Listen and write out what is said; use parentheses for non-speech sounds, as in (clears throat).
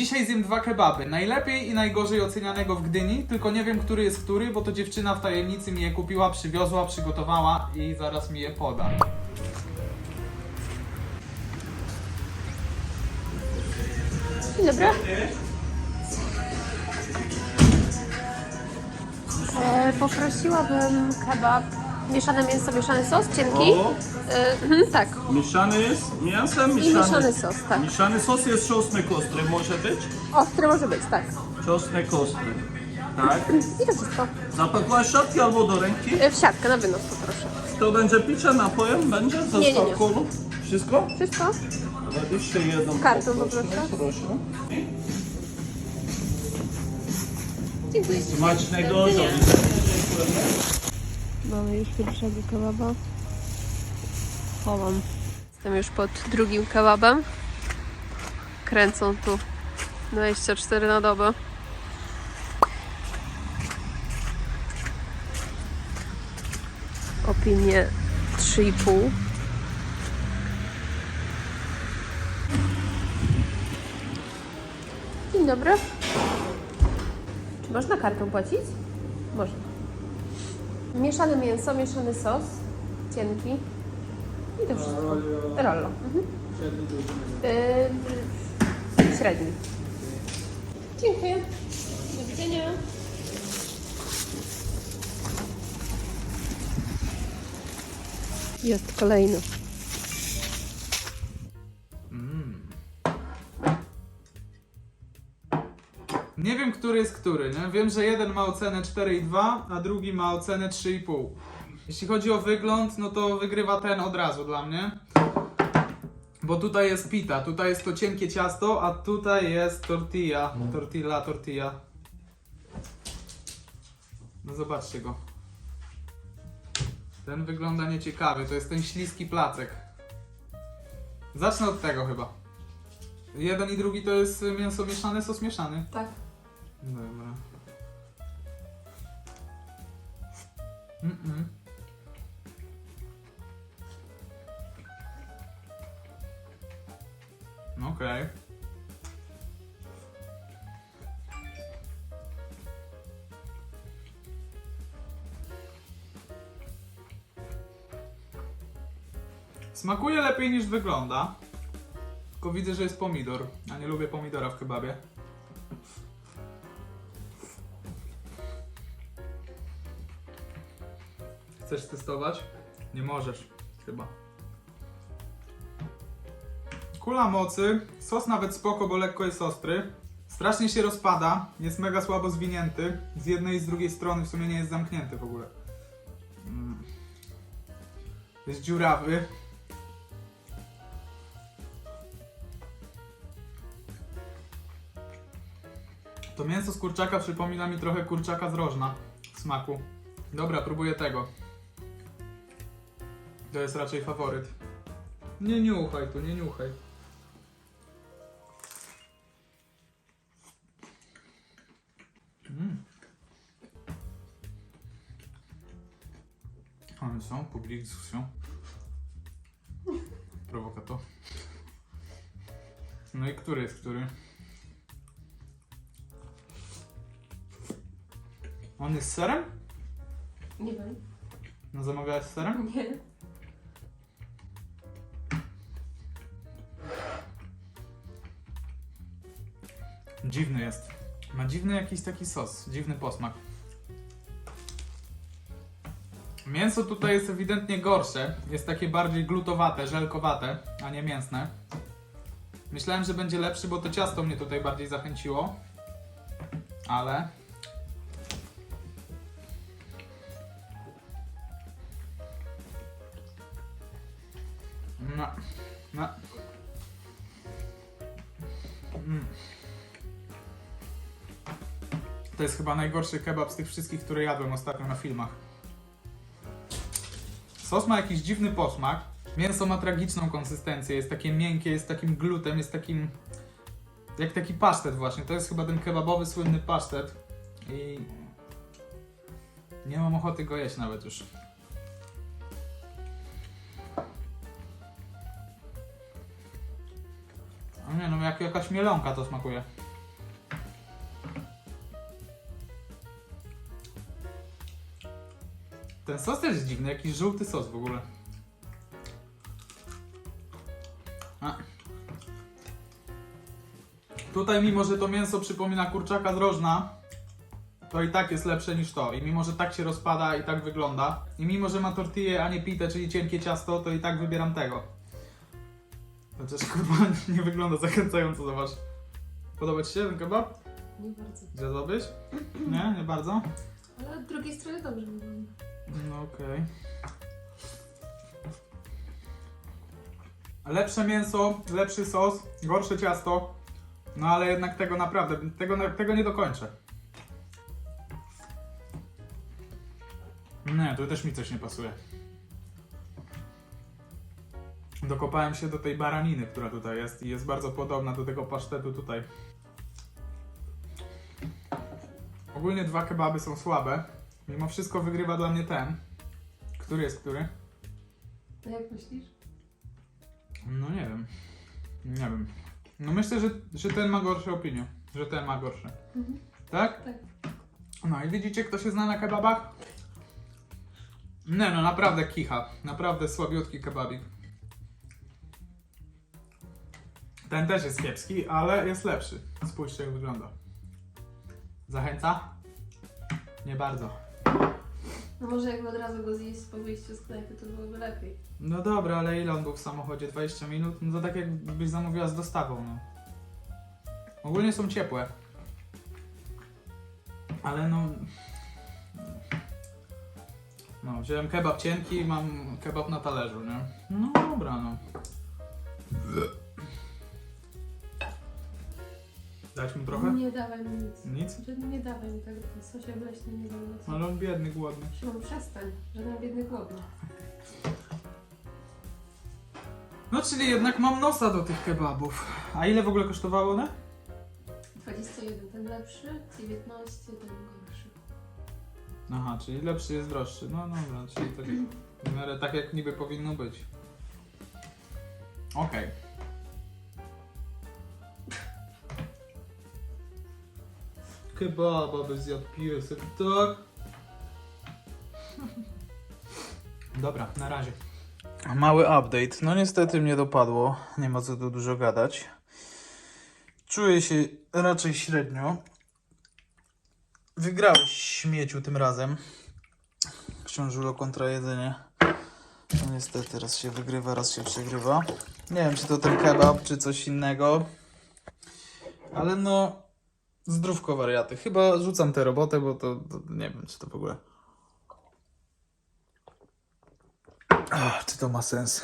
Dzisiaj zjem dwa kebaby. Najlepiej i najgorzej ocenianego w Gdyni, tylko nie wiem, który jest który, bo to dziewczyna w tajemnicy mi je kupiła, przywiozła, przygotowała i zaraz mi je poda. Dobry. E, poprosiłabym kebab, mieszane mięso, mieszany sos, cienki. O, mhm, tak, mieszany jest mięsem, i mieszany, mieszany sos, tak. mieszany sos jest czosnek ostry, może być? Ostry może być, tak. Czosnek ostry. Tak. I to wszystko. Zapakłaś szatki albo do ręki? E, w siatkę, na wynos poproszę. To będzie picie napojem? Będzie? Ze Nie, nie, nie. alkoholu? Wszystko? Wszystko? Jeszcze jedną Kartą poproszę, proszę. Dziękuję. Smacznego, do widzenia. widzenia. Mamy już pierwszego kebaba. Chowam. Jestem już pod drugim kebabem. Kręcą tu 24 na dobę. Opinie 3,5. Dzień dobry. Czy można kartą płacić? Można. Mieszane mięso, mieszany sos, cienki i to wszystko. Rollo. Mhm. Yy, średni. Dziękuję. Do widzenia. Jest kolejny. Który jest który, nie? Wiem, że jeden ma ocenę 4,2, a drugi ma ocenę 3,5. Jeśli chodzi o wygląd, no to wygrywa ten od razu dla mnie. Bo tutaj jest pita, tutaj jest to cienkie ciasto, a tutaj jest tortilla. Tortilla, tortilla. No zobaczcie go. Ten wygląda nieciekawy, to jest ten śliski placek. Zacznę od tego chyba. Jeden i drugi to jest mięso mieszane, sos mieszany. Tak. Dobra. Mm-mm. Okej. Smakuje lepiej niż wygląda. Tylko widzę, że jest pomidor, a nie lubię pomidora w kebabie. Chcesz testować? Nie możesz, chyba. Kula mocy, sos nawet spoko, bo lekko jest ostry. Strasznie się rozpada, jest mega słabo zwinięty. Z jednej i z drugiej strony w sumie nie jest zamknięty w ogóle. Mm. Jest dziurawy. To mięso z kurczaka przypomina mi trochę kurczaka z rożna w smaku. Dobra, próbuję tego. To jest raczej faworyt. Nie niuchaj tu, nie niuchaj. Mm. One są, publik dyskusją. Prowokator. No i który jest który? On jest serem? Nie wiem. No zamawiałeś serem? Nie. Dziwny jest. Ma dziwny jakiś taki sos, dziwny posmak. Mięso tutaj jest ewidentnie gorsze. Jest takie bardziej glutowate, żelkowate, a nie mięsne. Myślałem, że będzie lepszy, bo to ciasto mnie tutaj bardziej zachęciło. Ale. No. No. Mm. To jest chyba najgorszy kebab z tych wszystkich, które jadłem ostatnio na filmach. Sos ma jakiś dziwny posmak. Mięso ma tragiczną konsystencję. Jest takie miękkie, jest takim glutem, jest takim. Jak taki pasztet, właśnie. To jest chyba ten kebabowy słynny pasztet. I. Nie mam ochoty go jeść nawet już. A nie, no jak jakaś mielonka to smakuje. Ten sos też jest dziwny, jakiś żółty sos w ogóle. A. Tutaj mimo, że to mięso przypomina kurczaka z rożna, to i tak jest lepsze niż to. I mimo, że tak się rozpada i tak wygląda, i mimo, że ma tortillę, a nie pitę, czyli cienkie ciasto, to i tak wybieram tego. Chociaż kurwa (laughs) nie wygląda zachęcająco, zobacz. Podoba Ci się ten kebab? Nie bardzo. Zjadłabyś? Nie? Nie bardzo? Ale od drugiej strony dobrze wygląda. No okej. Lepsze mięso, lepszy sos, gorsze ciasto. No ale jednak tego naprawdę, tego, tego nie dokończę. Nie, tu też mi coś nie pasuje. Dokopałem się do tej baraniny, która tutaj jest i jest bardzo podobna do tego pasztetu tutaj. Ogólnie dwa kebaby są słabe. Mimo wszystko wygrywa dla mnie ten. Który jest który? A jak myślisz? No nie wiem. Nie wiem. No myślę, że, że ten ma gorsze opinie. Że ten ma gorsze. Mhm. Tak? Tak. No i widzicie, kto się zna na kebabach? Nie no, naprawdę kicha. Naprawdę słabiutki kebabik. Ten też jest kiepski, ale jest lepszy. Spójrzcie jak wygląda. Zachęca? Nie bardzo. No może jakby od razu go zjeść po wyjściu z sklepu, to byłoby lepiej. No dobra, ale ile on był w samochodzie? 20 minut? No to tak jakbyś zamówiła z dostawą, no. Ogólnie są ciepłe. Ale no... No, wziąłem kebab cienki i mam kebab na talerzu, nie? No dobra, no. Dać mu trochę? Nie dawaj mi nic. Nic? Że nie dawaj mi tego w sosie mleśnym, nie dawaj nic. Ale on biedny, głodny. Szymon, przestań. Żaden biedny głodny. No, czyli jednak mam nosa do tych kebabów. A ile w ogóle kosztowały one? 21 ten lepszy, 19 ten gorszy. Aha, czyli lepszy jest droższy. No dobra, czyli tak (clears throat) w miarę tak jak niby powinno być. Okej. Kebaba by zjadł piesek, tak? Dobra, na razie. Mały update. No niestety mnie dopadło. Nie ma co tu dużo gadać. Czuję się raczej średnio. Wygrałeś śmieciu tym razem. Książulo kontra jedzenie. No niestety, raz się wygrywa, raz się przegrywa. Nie wiem, czy to ten kebab, czy coś innego. Ale no, zdrówko wariaty. Chyba rzucam tę robotę, bo to, to nie wiem, czy to w ogóle... Ach, czy to ma sens.